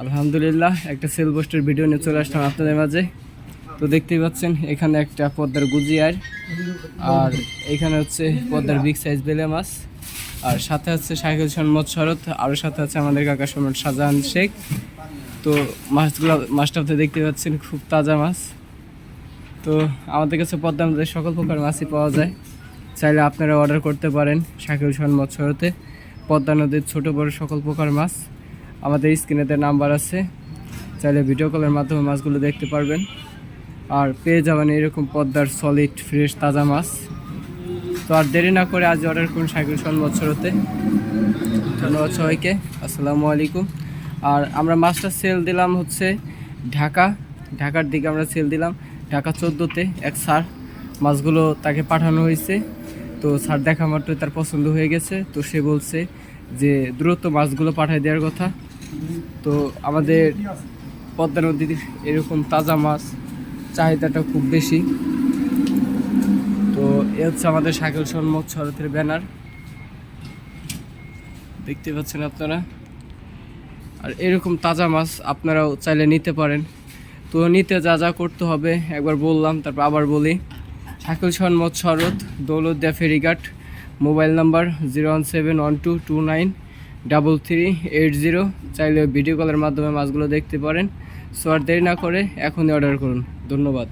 আলহামদুলিল্লাহ, একটা সেল পোস্টের ভিডিও নিয়ে চলে আসলাম আপনাদের মাঝে। তো দেখতেই পাচ্ছেন, এখানে একটা পদ্মার গুজিয়ার আর এখানে হচ্ছে পদ্মার বিগ সাইজ বেলে মাছ। আর সাথে হচ্ছে সাইকেল সন্মত শরৎ আরও সাথে আছে আমাদের কাকা সম্রাট শাহজাহান শেখ। তো মাছগুলো, মাছটা আপনি দেখতে পাচ্ছেন, খুব তাজা মাছ। তো আমাদের কাছে পদ্মা নদীর সকল প্রকার মাছই পাওয়া যায়। চাইলে আপনারা অর্ডার করতে পারেন শাকিল সন মৎস্যরতে পদ্মা নদীর ছোটো বড় সকল প্রকার মাছ। আমাদের স্ক্রিনেতে নাম্বার আছে। চাইলে ভিডিও কলের মাধ্যমে মাছগুলো দেখতে পারবেন। আর পেয়ে যাবেন এরকম পদ্মার সলিড ফ্রেশ তাজা মাছ। তো আর দেরি না করে আজ অর্ডার করুন শাকিল সন মৎস্যরতে ধন্যবাদ সবাইকে। আসসালামু আলাইকুম। আর আমরা মাছটা সেল দিলাম হচ্ছে ঢাকা। ঢাকার দিকে আমরা সেল দিলাম। ঢাকা চোদ্দোতে এক স্যার মাছগুলো তাকে পাঠানো হয়েছে। তো স্যার দেখা মাত্রই তার পছন্দ হয়ে গেছে। তো সে বলছে যে, দ্রুত মাছগুলো পাঠিয়ে দেওয়ার কথা। তো আমাদের পদ্মা নদীর এরকম তাজা মাছ চাহিদাটা খুব বেশি। তো এ হচ্ছে আমাদের সাইকেল সন্মত শরতের ব্যানার। দেখতে পাচ্ছেন আপনারা? আর এরকম তাজা মাছ আপনারাও চাইলে নিতে পারেন। তো নিতে যা যা করতে হবে, একবার বললাম, তারপর আবার বলি। শাকিল সন্মত শরৎ, দৌলতদিয়া ফেরিঘাট, mobile number zero one seven one two two nine. Double three eight zero, চাইলে ভিডিও কলের মাধ্যমে মাছগুলো দেখতে পারেন। সো আর দেরি না করে এখনই অর্ডার করুন। ধন্যবাদ।